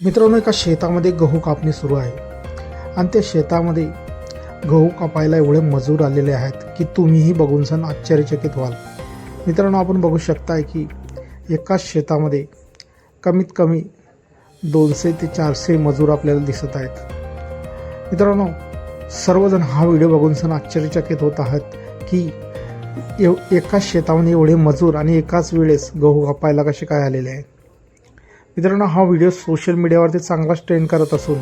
मित्रांनो एका शेतामध्ये गहू कापणी सुरू आहे. आणि त्या शेतामध्ये गहू कापायला एवढे मजूर आलेले आहेत की तुम्हीही बघून सण आश्चर्यचकित व्हाल. मित्रांनो आपण बघू शकताय की एकाच शेतामध्ये कमीत कमी दोनशे ते चारशे मजूर आपल्याला दिसत आहेत. मित्रांनो सर्वजण हा व्हिडिओ बघून सण आश्चर्यचकित होत आहात की एव एकाच शेतामध्ये एवढे मजूर आणि एकाच वेळेस गहू कापायला कसे काय आलेले आहेत. मित्रांनो हा व्हिडिओ सोशल मीडियावरती चांगलाच ट्रेंड करत असून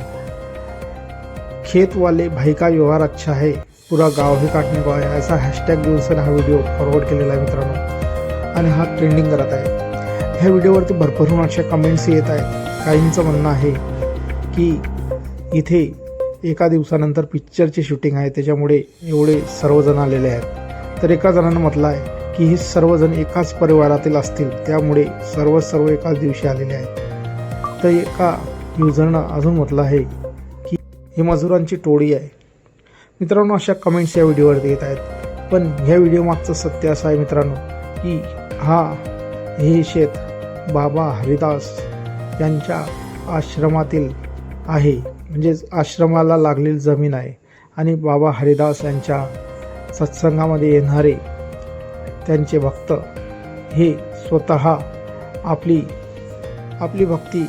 खेतवाले भाईका भाई का व्यवहार अच्छा है पुरा गाव ही काटणे गाव आहे असा हॅशटॅग देऊन सर हा व्हिडिओ फॉरवर्ड केलेला आहे मित्रांनो. आणि हा ट्रेंडिंग करत आहे. ह्या व्हिडिओवरती भरभरून अशा कमेंट्स येत आहेत. काहींचं म्हणणं आहे की इथे एका दिवसानंतर पिक्चरची शूटिंग आहे त्याच्यामुळे एवढे सर्वजण आलेले आहेत. तर एका जणानं म्हटलं आहे की हे सर्वजण एकाच परिवारातील असतील त्यामुळे सर्व सर्व एकाच दिवशी आलेले आहेत. तर एका युजरनं अजून म्हटलं आहे की ही मजुरांची टोळी आहे. मित्रांनो अशा कमेंट्स या व्हिडिओवरती येत आहेत. पण ह्या व्हिडिओ मागचं सत्य असं आहे मित्रांनो की हा हे शेत बाबा हरिदास यांच्या आश्रमातील आहे. म्हणजेच आश्रमाला लागलेली जमीन आहे. आणि बाबा हरिदास यांच्या सत्संगामध्ये येणारे त्यांचे भक्त हे स्वतः आपली आपली भक्ती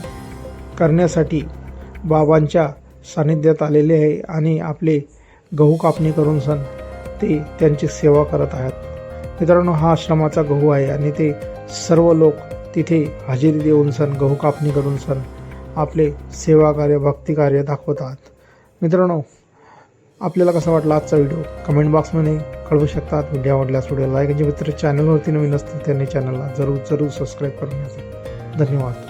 करण्यासाठी बाबांच्या सानिध्यात आलेले आहे आणि आपले गहू कापणी करून सण ते त्यांची सेवा करत आहेत. मित्रांनो हा आश्रमाचा गहू आहे आणि ते सर्व लोक तिथे हजेरी देऊन सण गहू कापणी करून सण आपले सेवा कार्य भक्ती कार्य दाखवतात. मित्रांनो आपल्याला कसा वाटला आजचा व्हिडिओ? कमेंट बॉक्समध्ये कळवू शकतात. व्हिडिओ आवडल्यास व्हिडिओ लाईक जे मित्र चॅनलवरती नवीन असतील त्यांनी चॅनलला जरूर जरूर सबस्क्राईब करण्याचा धन्यवाद.